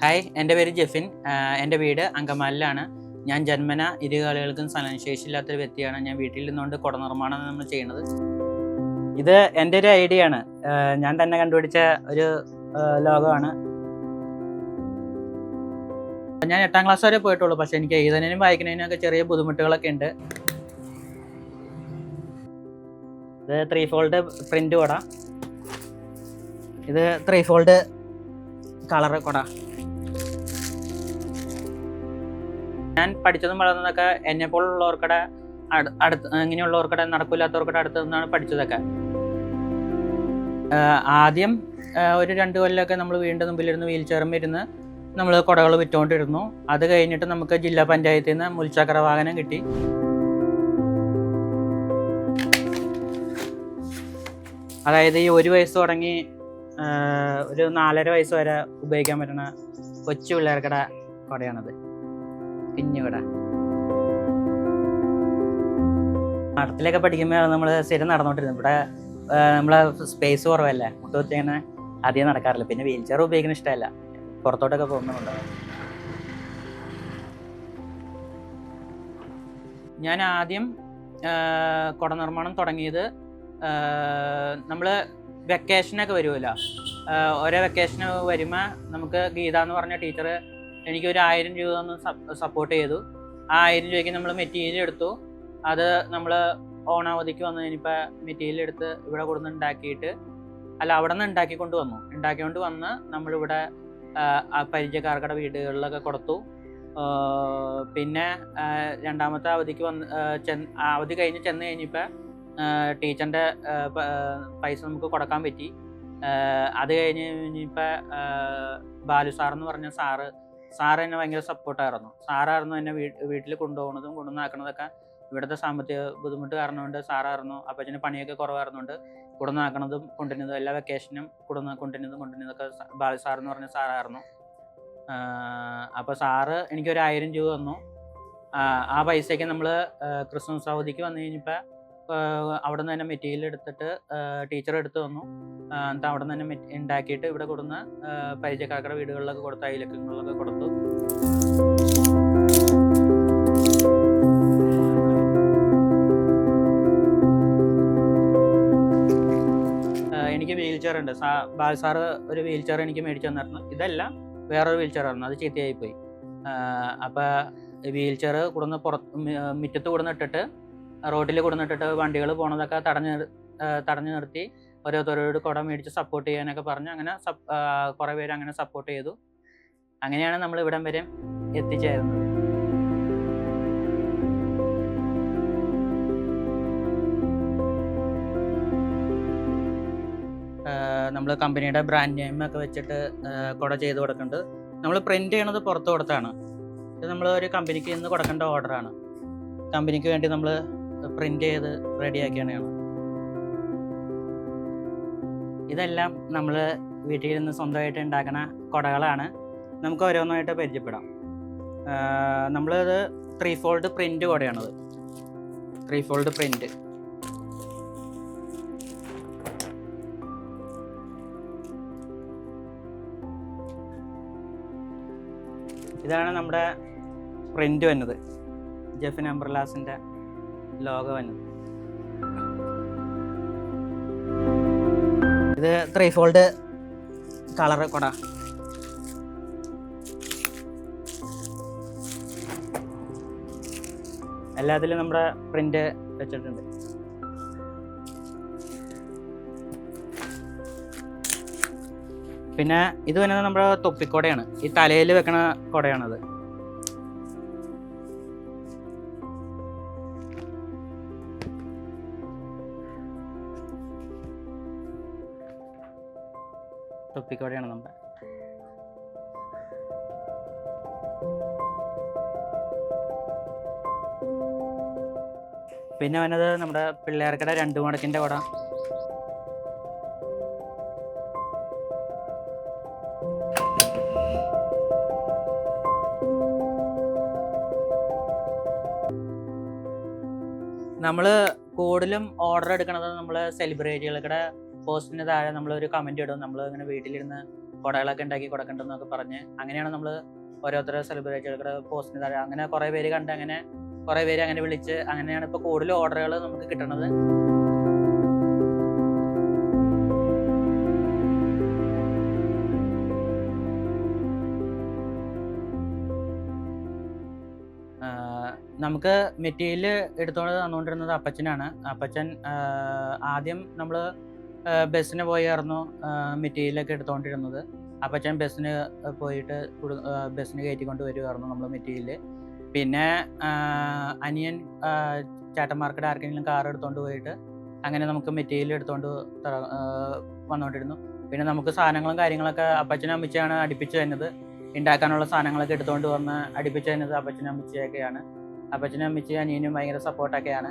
Hi എന്റെ പേര് ജെഫിൻ. എന്റെ വീട് അങ്കമാലിലാണ്. ഞാൻ ജന്മന ഇരുകാലുകൾക്കും ചലനശേഷിയില്ലാത്തൊരു വ്യക്തിയാണ്. ഞാൻ വീട്ടിൽ നിന്നുകൊണ്ട് കുട നിർമ്മാണം നമ്മൾ ചെയ്യുന്നത്. ഇത് എന്റെ ഒരു ഐഡിയ ആണ്. ഞാൻ തന്നെ കണ്ടുപിടിച്ച ഒരു ലോകമാണ്. ഞാൻ എട്ടാം ക്ലാസ് വരെ പോയിട്ടുള്ളൂ. പക്ഷെ എനിക്ക് എഴുതാനും വായിക്കുന്നതിനും ഒക്കെ ചെറിയ ബുദ്ധിമുട്ടുകളൊക്കെ ഉണ്ട്. ഇത് ത്രീ ഫോൾഡ് പ്രിന്റ് കൊട. ഇത് ത്രീ ഫോൾഡ് കളർ കൊട. ഞാൻ പഠിച്ചതും വളർന്നതൊക്കെ എന്നെ പോലുള്ളവർക്കടെ അടു- അടുത്ത് ഇങ്ങനെയുള്ളവർക്കടെ നടക്കില്ലാത്തവർക്കടെ അടുത്ത് നിന്നാണ് പഠിച്ചതൊക്കെ. ആദ്യം ഒരു രണ്ട് കൊല്ലമൊക്കെ നമ്മൾ വീണ്ടും മുമ്പിലിരുന്ന് വീൽ ചെയറും ഇരുന്ന് നമ്മൾ കുടകൾ വിറ്റുകൊണ്ടിരുന്നു അത് കഴിഞ്ഞിട്ട് നമുക്ക് ജില്ലാ പഞ്ചായത്തിൽ നിന്ന് മുൽചക്ര വാഹനം കിട്ടി. അതായത് ഈ ഒരു വയസ്സ് തുടങ്ങി ഒരു നാലര വയസ്സ് വരെ ഉപയോഗിക്കാൻ പറ്റുന്ന കൊച്ചു പിള്ളേർക്കടെ കുടയാണത്. കുഞ്ഞു മഠത്തിലൊക്കെ പഠിക്കുമ്പോൾ നമ്മൾ സ്ഥിരം നടന്നോണ്ടിരുന്നു ഇവിടെ നമ്മളെ സ്പേസ് കുറവല്ലേ? മുട്ടുകുത്തി അങ്ങനെ അധികം നടക്കാറില്ല. പിന്നെ വീൽ ചെയർ ഉപയോഗിക്കുന്ന ഇഷ്ടമല്ല. പുറത്തോട്ടൊക്കെ പോകുന്നുണ്ട് ഞാൻ ആദ്യം കുട നിർമ്മാണം തുടങ്ങിയത് നമ്മൾ വെക്കേഷനൊക്കെ വരുമല്ലോ? ഓരോ വെക്കേഷന് വരുമ്പോൾ നമുക്ക് ഗീത എന്ന് പറഞ്ഞ ടീച്ചർ എനിക്ക് ഒരു ആയിരം രൂപ ഒന്ന് സപ്പോർട്ട് ചെയ്തു. ആ ആയിരം രൂപയ്ക്ക് നമ്മൾ മെറ്റീരിയൽ എടുത്തു. അത് നമ്മൾ ഓണാവധിക്ക് വന്നു കഴിഞ്ഞപ്പോൾ മെറ്റീരിയൽ എടുത്ത് ഇവിടെ കൊടുന്ന് ഉണ്ടാക്കിയിട്ട് അല്ല അവിടെ നിന്ന് ഉണ്ടാക്കിക്കൊണ്ട് വന്നു. ഉണ്ടാക്കിക്കൊണ്ട് വന്ന് നമ്മളിവിടെ പരിചയക്കാർക്കടെ വീടുകളിലൊക്കെ കൊടുത്തു. പിന്നെ രണ്ടാമത്തെ അവധിക്ക് വന്ന് ചെന്ന് അവധി കഴിഞ്ഞ് ചെന്ന് കഴിഞ്ഞപ്പോൾ ടീച്ചറിന്റെ പൈസ നമുക്ക് കൊടുക്കാൻ പറ്റി. അത് കഴിഞ്ഞ് കഴിഞ്ഞപ്പോൾ ബാലു സാർ എന്ന് പറഞ്ഞ സാറ് സാറ് എന്നെ ഭയങ്കര സപ്പോർട്ടായിരുന്നു. സാറായിരുന്നു എന്നെ വീട്ടിൽ കൊണ്ടുപോകുന്നതും കൊണ്ടുവന്നാക്കണതൊക്കെ ഇവിടുത്തെ സാമ്പത്തിക ബുദ്ധിമുട്ട് കാരണം കൊണ്ട് സാറായിരുന്നു അപ്പച്ചന് പണിയൊക്കെ കുറവായിരുന്നുകൊണ്ട് കൊടുന്നാക്കണതും കൊണ്ടുവരുന്നതും എല്ലാ വെക്കേഷനും കൊണ്ടുവന്ന് കൊണ്ടുവരുന്നതും കൊണ്ടുവരുന്നതൊക്കെ ബാലി സാർ എന്ന് പറഞ്ഞ സാറായിരുന്നു. അപ്പോൾ സാറ് എനിക്കൊരു ആയിരം രൂപ തന്നു. ആ പൈസയ്ക്ക് നമ്മൾ ക്രിസ്മസ് അവധിക്ക് വന്നു കഴിഞ്ഞപ്പോൾ അവിടെ നിന്ന് തന്നെ മെറ്റീരിയൽ എടുത്തിട്ട് ടീച്ചർ എടുത്തു തന്നു. എന്നിട്ട് അവിടെ നിന്ന് തന്നെ ഉണ്ടാക്കിയിട്ട് ഇവിടെ കൊടുന്ന് പരിചയക്കാരുടെ വീടുകളിലൊക്കെ കൊടുത്ത് അയലക്കങ്ങളിലൊക്കെ കൊടുത്തു. എനിക്ക് വീൽ ചെയർ ഉണ്ട്. സാ ഒരു വീൽ ചെയർ എനിക്ക് മേടിച്ചു തന്നിരുന്നു ഇതല്ല വേറൊരു വീൽ ചെയർ ആയിരുന്നു. അത് ചീത്തയായി പോയി അപ്പോൾ വീൽ ചെയർ കൊടുന്ന് പുറത്ത് മുറ്റത്ത് കൂടുന്ന കൊടുന്നിട്ടിട്ട് റോഡിൽ കൊടുന്നിട്ടിട്ട് വണ്ടികൾ പോണതൊക്കെ തടഞ്ഞു തടഞ്ഞു നിർത്തി ഓരോരുത്തരോട് കുടം മേടിച്ച് സപ്പോർട്ട് ചെയ്യാനൊക്കെ പറഞ്ഞു അങ്ങനെ കുറേ പേര് അങ്ങനെ സപ്പോർട്ട് ചെയ്തു. അങ്ങനെയാണ് നമ്മൾ ഇവിടം വരെ എത്തിച്ചേരുന്നത്. നമ്മൾ കമ്പനിയുടെ ബ്രാൻഡ് നെയിം ഒക്കെ വെച്ചിട്ട് കുട ചെയ്ത് കൊടുക്കുന്നുണ്ട് നമ്മൾ പ്രിന്റ് ചെയ്യണത് പുറത്ത് കൊടുത്താണ്. ഇത് നമ്മൾ ഒരു കമ്പനിക്ക് ഇന്ന് കൊടുക്കേണ്ട ഓർഡറാണ് കമ്പനിക്ക് വേണ്ടി നമ്മൾ പ്രിന്റ് ചെയ്ത് റെഡിയാക്കിയാണ് ഇതെല്ലാം നമ്മൾ വീട്ടിൽ നിന്ന് സ്വന്തമായിട്ട് ഉണ്ടാക്കുന്ന കുടകളാണ്. നമുക്ക് ഓരോന്നായിട്ട് പരിചയപ്പെടാം. നമ്മളിത് ത്രീ ഫോൾഡ് പ്രിന്റ് കുടയാണത്. ത്രീ ഫോൾഡ് പ്രിന്റ് ഇതാണ് നമ്മുടെ പ്രിന്റ് വന്നത്. ജെഫിൻ അംബ്രലാസിന്റെ ലോഗോ വന്നത് ഇത് ത്രീ ഫോൾഡ് കളർ കൊട എല്ലാത്തിലും നമ്മുടെ പ്രിന്റ് വെച്ചിട്ടുണ്ട്. പിന്നെ ഇത് വരുന്നത് നമ്മുടെ തൊപ്പിക്കൊടയാണ്. ഈ തലയിൽ വെക്കണ കൊടയാണത്. തൊപ്പിക്കൊടയാണ് നമ്മുടെ. പിന്നെ വന്നത് നമ്മുടെ പിള്ളേർക്കടെ രണ്ടു മടക്കിന്റെ കുട നമ്മൾ കൂടുതലും ഓർഡർ എടുക്കണത് നമ്മൾ സെലിബ്രിറ്റികളുടെ പോസ്റ്റിന് താഴെ നമ്മൾ ഒരു കമന്റ് ഇടും. നമ്മൾ അങ്ങനെ വീട്ടിലിരുന്ന് കുടകളൊക്കെ ഉണ്ടാക്കി കൊടുക്കണ്ടെന്നൊക്കെ പറഞ്ഞ് അങ്ങനെയാണ് നമ്മൾ ഓരോരുത്തരെ സെലിബ്രിറ്റികളുടെ പോസ്റ്റിന് താഴെ. അങ്ങനെ കുറേ പേര് കണ്ട് അങ്ങനെ കുറേ പേര് അങ്ങനെ വിളിച്ച് അങ്ങനെയാണ് ഇപ്പോൾ കൂടുതൽ ഓർഡറുകൾ നമുക്ക് കിട്ടണത്. നമുക്ക് മെറ്റീരിയൽ എടുത്തുകൊണ്ട് തന്നുകൊണ്ടിരുന്നത് അപ്പച്ചനാണ്. അപ്പച്ചൻ ആദ്യം നമ്മൾ ബസ്സിന് പോയായിരുന്നു മെറ്റീരിയലൊക്കെ എടുത്തുകൊണ്ടിരുന്നത് അപ്പച്ചൻ ബസ്സിന് പോയിട്ട് ബസ്സിന് കയറ്റിക്കൊണ്ട് വരുമായിരുന്നു നമ്മൾ മെറ്റീരിയൽ പിന്നെ അനിയൻ ചേട്ടന്മാർക്കിടെ ആർക്കെങ്കിലും കാർ എടുത്തുകൊണ്ട് പോയിട്ട് അങ്ങനെ നമുക്ക് മെറ്റീരിയൽ എടുത്തുകൊണ്ട് വന്നുകൊണ്ടിരുന്നു പിന്നെ നമുക്ക് സാധനങ്ങളും കാര്യങ്ങളൊക്കെ അപ്പച്ചനും അമ്മച്ചിയാണ് അടുപ്പിച്ച് തന്നത്. ഉണ്ടാക്കാനുള്ള സാധനങ്ങളൊക്കെ എടുത്തുകൊണ്ട് വന്ന് അടുപ്പിച്ച് തന്നത് അപ്പച്ചനും അമ്മച്ചിയൊക്കെയാണ്. അപ്പച്ചനും അമ്മച്ചി അനിയനും ഭയങ്കര സപ്പോർട്ടൊക്കെയാണ്